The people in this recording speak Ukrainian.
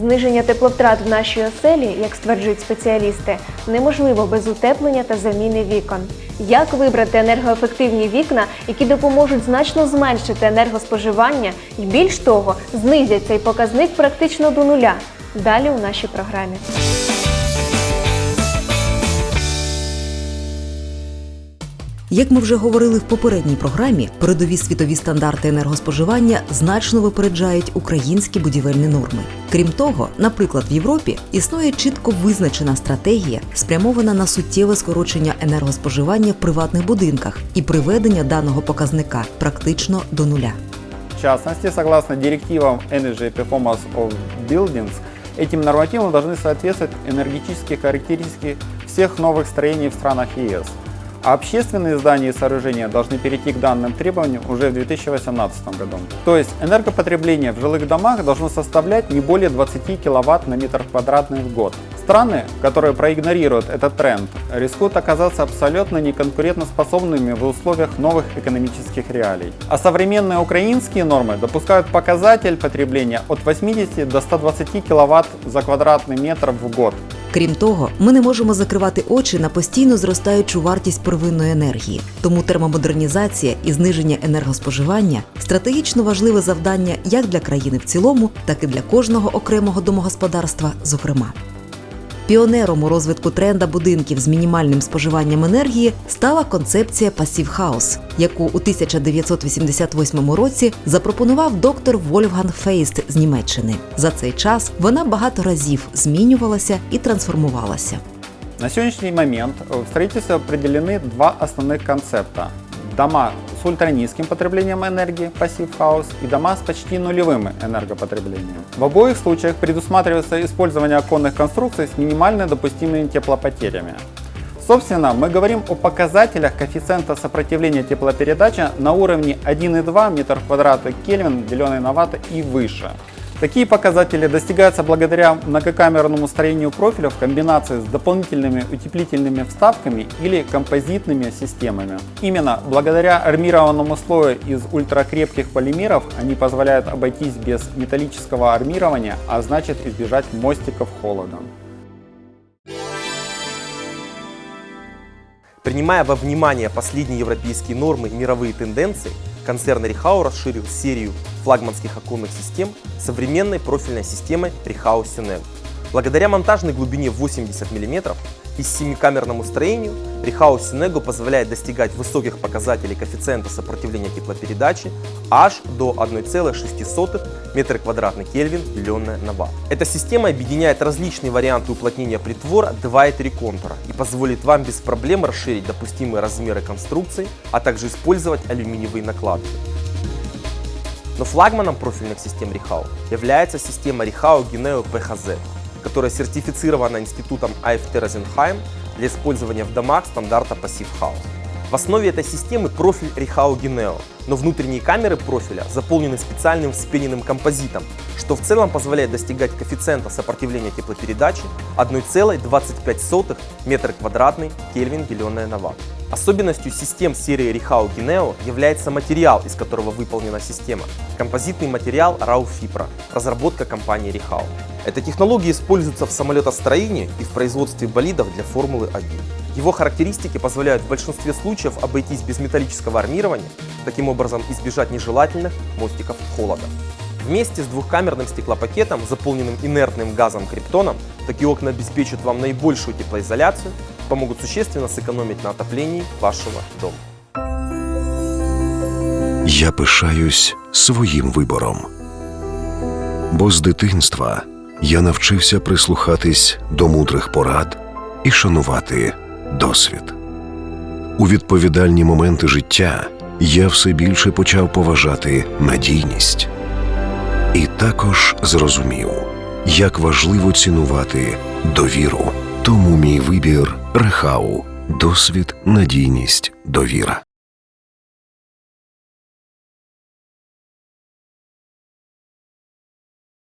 Зниження тепловтрат в нашій оселі, як стверджують спеціалісти, неможливо без утеплення та заміни вікон. Як вибрати енергоефективні вікна, які допоможуть значно зменшити енергоспоживання і більш того, знизять цей показник практично до нуля? Далі у нашій програмі. Як ми вже говорили в попередній програмі, передові світові стандарти енергоспоживання значно випереджають українські будівельні норми. Крім того, наприклад, в Європі існує чітко визначена стратегія, спрямована на суттєве скорочення енергоспоживання в приватних будинках і приведення даного показника практично до нуля. В частности, согласно директивам Energy Performance of Buildings, этим нормативам должны соответствовать энергетические характеристики всех новых строений в странах ЕС. А общественные здания и сооружения должны перейти к данным требованиям уже в 2018 году. То есть энергопотребление в жилых домах должно составлять не более 20 кВт на метр квадратный в год. Страны, которые проигнорируют этот тренд, рискуют оказаться абсолютно неконкурентоспособными в условиях новых экономических реалий. А современные украинские нормы допускают показатель потребления от 80 до 120 кВт за квадратный метр в год. Крім того, ми не можемо закривати очі на постійно зростаючу вартість первинної енергії. Тому термомодернізація і зниження енергоспоживання стратегічно важливе завдання як для країни в цілому, так і для кожного окремого домогосподарства, зокрема. Піонером у розвитку тренда будинків з мінімальним споживанням енергії стала концепція Passive House, яку у 1988 році запропонував доктор Вольфган Фейст з Німеччини. За цей час вона багато разів змінювалася і трансформувалася. На сегодняшний момент в строительстве определены два основных концепта. Дома ультранизким потреблением энергии, пассив хаус, и дома с почти нулевым энергопотреблением. В обоих случаях предусматривается использование оконных конструкций с минимально допустимыми теплопотерями. Собственно, мы говорим о показателях коэффициента сопротивления теплопередачи на уровне 1,2 метр квадратный Кельвин, деленный на ватт и выше. Такие показатели достигаются благодаря многокамерному строению профиля в комбинации с дополнительными утеплительными вставками или композитными системами. Именно благодаря армированному слою из ультракрепких полимеров они позволяют обойтись без металлического армирования, а значит избежать мостиков холода. Принимая во внимание последние европейские нормы и мировые тенденции, концерн Рихау расширил серию флагманских оконных систем современной профильной системой Рихау Синег. Благодаря монтажной глубине 80 мм и семикамерному строению Рихау Синего позволяет достигать высоких показателей коэффициента сопротивления теплопередачи аж до 1,6 метра квадратный Кельвин, деленное на ватт. Эта система объединяет различные варианты уплотнения притвора 2 и 3 контура и позволит вам без проблем расширить допустимые размеры конструкции, а также использовать алюминиевые накладки. Но флагманом профильных систем Рихау является система Рихау Гинео PHZ, которая сертифицирована институтом Айф Терезенхайм для использования в домах стандарта Passive House. В основе этой системы профиль Рихау Гинео, но внутренние камеры профиля заполнены специальным вспененным композитом, что в целом позволяет достигать коэффициента сопротивления теплопередачи 1,25 метр квадратный Кельвин, деленное на ватт. Особенностью систем серии Рихау Гинео является материал, из которого выполнена система. Композитный материал Rau Fibra, разработка компании Рихау. Эта технология используется в самолетостроении и в производстве болидов для Формулы-1. Его характеристики позволяют в большинстве случаев обойтись без металлического армирования, таким образом избежать нежелательных мостиков холода. Вместе с двухкамерным стеклопакетом, заполненным инертным газом криптоном, такие окна обеспечат вам наибольшую теплоизоляцию, помогут существенно сэкономить на отоплении вашего дома. Я пишаюсь своїм вибором. Бо з дитинства я навчився прислухатись до мудрих порад і шанувати досвід. У відповідальні моменти життя я все більше почав поважати надійність. І також зрозумів, як важливо цінувати довіру. Тому мій вибір Рехау досвід, надійність, довіра.